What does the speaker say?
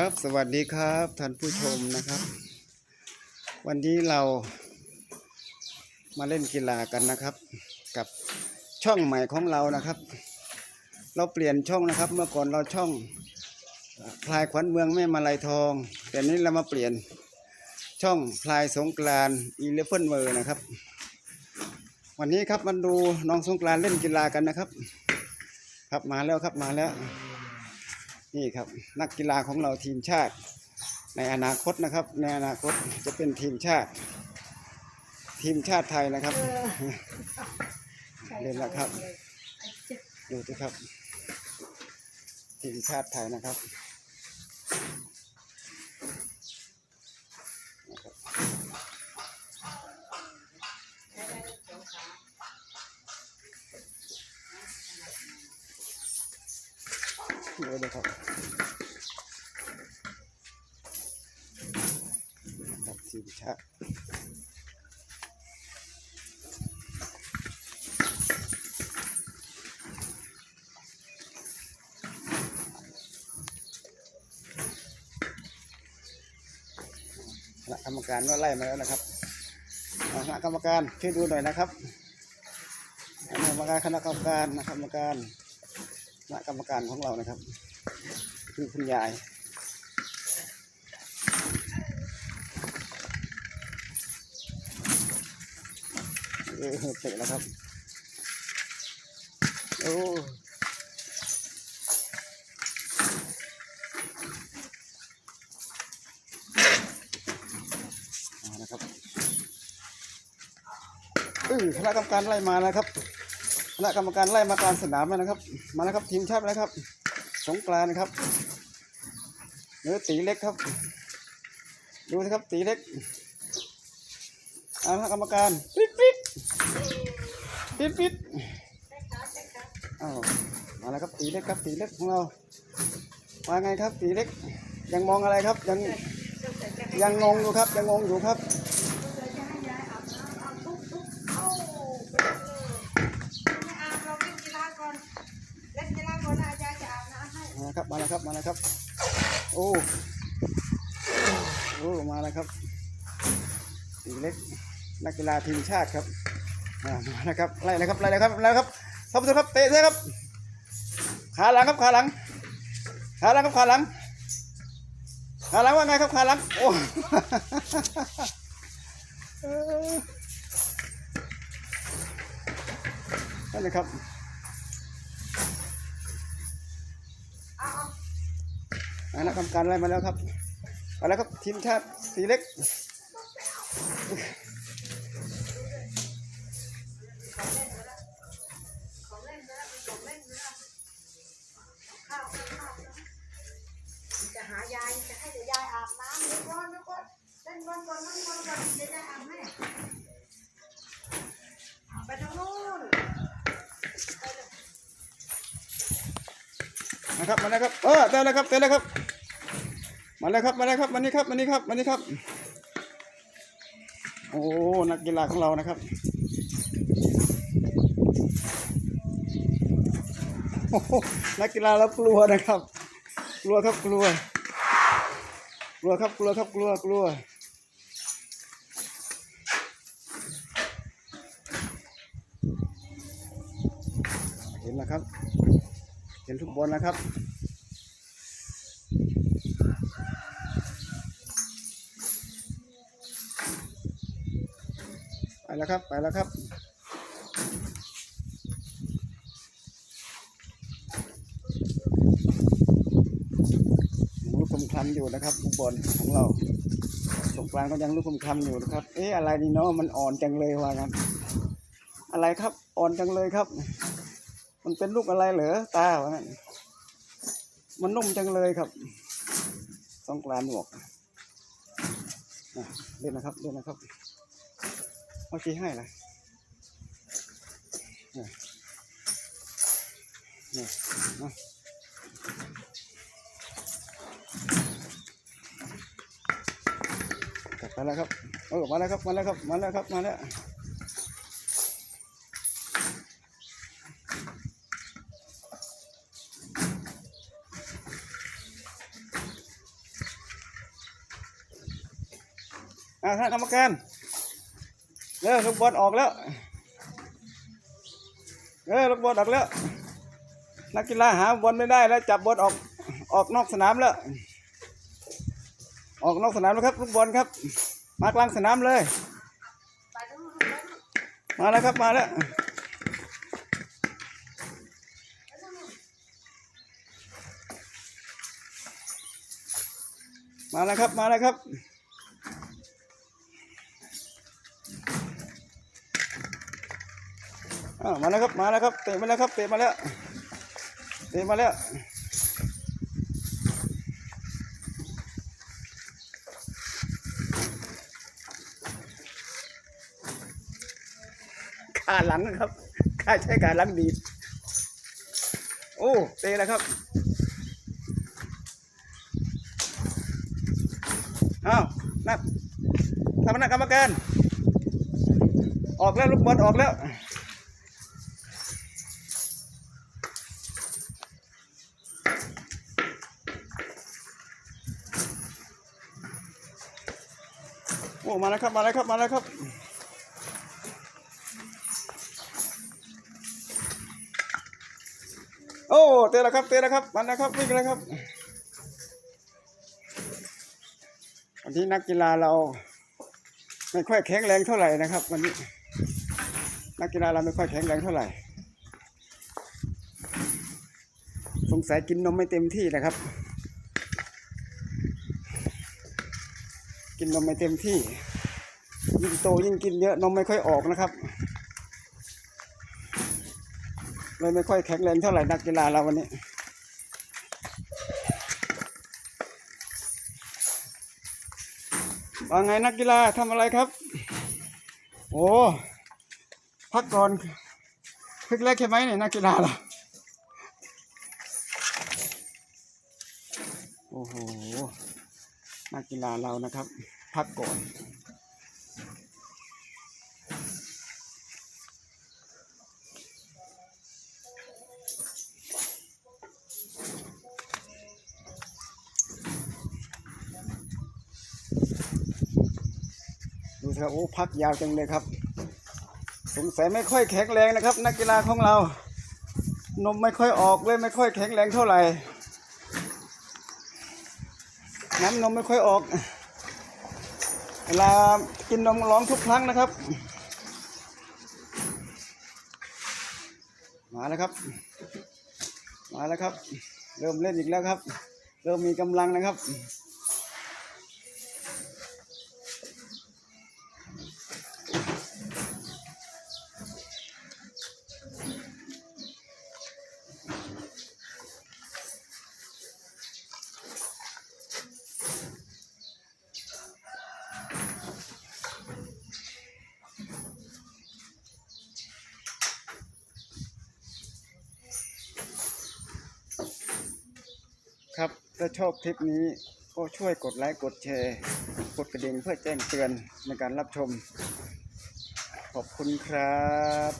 ครับ สวัสดีครับท่านผู้ชมนะครับ วันนี้เรามาเล่นกีฬากันนะครับ กับช่องใหม่ของเรานะครับ เราเปลี่ยนช่องนะครับ เมื่อก่อนเราช่องพลายขวัญเมืองแม่มาลายทอง แต่นี้เรามาเปลี่ยนช่องพลายสงกรานอีเลฟเฟนเวอร์นะครับ วันนี้ครับมาดูน้องสงกรานเล่นกีฬากันนะครับ ครับมาแล้วครับมาแล้ว นี่ครับนักกีฬาของเราทีมชาติ ในอนาคตนะครับ ในอนาคตจะเป็นทีมชาติ ทีมชาติไทยนะครับเล่นแล้วครับ ดูสิครับ ทีมชาติไทยนะครับ เลยครับครับทีมชาคณะกรรมการก็ไล่มาแล้วนะครับคณะกรรมการช่วยดูหน่อยนะครับคณะกรรมการคณะกรรมการนะกรรมการ คณะกรรมการของเรานะครับ คือคุณยายเออเตะแล้วครับ โอ้นะครับเออคณะกรรมการไล่มาแล้วครับ คณะกรรมการไล่มากลารสนามแล้วนะครับ มาแล้วครับทีมชาติแล้วครับ สงกรานนะครับเนื้อตีเล็กครับ ดูนะครับตีเล็กอาละกรรมการปิดปิดปิดปิดอ้าวมาแล้วครับตีเล็กครับตีเล็กของเราว่าไงครับตีเล็กยังมองอะไรครับยังยังงงอยู่ครับยังงงอยู่ครับ มา แล้วครับมาแล้วครับมาแล้วครับ โอ้โอ้มาแล้วครับตีเล็กนักกีฬาทีมชาติครับมาแล้วครับไล่เลยครับไล่เลยครับไล่เลยครับท่านผู้ชมครับเตะเลยครับ ขาหลังครับขาหลัง ขาหลังครับขาหลังขาหลังว่าไงครับขาหลังโอ้นั่นเลยครับ ณะกรรมการอะไรมาแล้วครับมาแล้วครับทีมชาติสีเล็กจะหายายจะให้เดี๋ยวยายอาบน้ำเดี๋ยวก่อนเดี๋ยวก่อนเล่นบอลก่อนเล่นบอลก่อนเดี๋ยวยายอาบให้ไปทางนู้นนะครับมาแล้วครับเออเต้แล้วครับเต้แล้วครับ มาแล้วครับมาแล้วครับมานี่ครับมานี่ครับมานี่ครับ โอ้นักกีฬาของเรานะครับโอ้โหนักกีฬาเรากลัวนะครับ กลัวครับกลัว กลัวครับกลัวครับกลัวกลัวเห็นแล้วครับ เห็นทุกบอลนะครับ แล้วครับ ไปแล้วครับ ยังลูกคมคำอยู่นะครับลูกบอลของเราสงกรานก็ยังลูกคมคำอยู่นะครับ เอ๊ะอะไรนี่เนาะมันอ่อนจังเลยว่างั้นอะไรครับ อ่อนจังเลยครับ มันเป็นลูกอะไรเหรอตาว่างั้นมันนุ่มจังเลยครับสงกรานต์หมวกเล่นนะครับเล่นนะครับ มื่อกี้ให้นะเนี่ยเนี่ยนะมาแล้วครับเออมาแล้วครับ มาแล้วครับ มาแล้วครับ มาแล้วอ่าท่านกรรมการ เร็วลูกบอลออกแล้วเออลูกบอลออกแล้ว นักกีฬาหาบอลไม่ได้แล้ว จับบอลออกออกนอกสนามแล้ว ออกนอกสนามแล้วครับลูกบอลครับ มากลางสนามเลย มาแล้วครับมาแล้วมาแล้วครับ มาแล้วครับ มาแล้วครับมาแล้วครับเตะมาแล้วครับเตะมาแล้วเตะมาแล้วขาหลังครับขาใช้ขาหลังดีดโอ้เตะแล้วครับอ้าวนักทำนักกรรมการออกแล้วลูกบอลออกแล้ว โอ้มาแล้วครับมาแล้วครับมาแล้วครับโอ้เตะแล้วครับเตะแล้วครับมาแล้วครับวิ่งแล้วครับวันนี้นักกีฬาเรา ไม่ค่อยแข็งแรงเท่าไหร่นะครับ วันนี้ นักกีฬาเราไม่ค่อยแข็งแรงเท่าไหร่ สงสัยกินนมไม่เต็มที่นะครับ กินนมไม่เต็มที่ ยิ่งโตยิ่งกินเยอะนมไม่ค่อยออกนะครับเลยไม่ค่อยแข็งแรงเท่าไหร่นักกีฬาเราวันนี้ว่าไงนักกีฬาทำอะไรครับ โอ้พักก่อนพึกแรกใช่ไหมเนี่ยนักกีฬาเราโอ้โห นักกีฬาเรานะครับ พักก่อนดูเถอะโอ้พักยาวจังเลยครับ สงสัยไม่ค่อยแข็งแรงนะครับ นักกีฬาของเรา นมไม่ค่อยออกเลยไม่ค่อยแข็งแรงเท่าไหร่ น้ำนมไม่ค่อยออก เวลากินนมร้องทุกครั้งนะครับ มาแล้วครับ มาแล้วครับ เริ่มเล่นอีกแล้วครับ เริ่มมีกำลังนะครับ ครับ ถ้าชอบคลิปนี้ก็ช่วยกดไลค์กดแชร์ กดกระดิ่งเพื่อแจ้งเตือนในการรับชม ขอบคุณครับ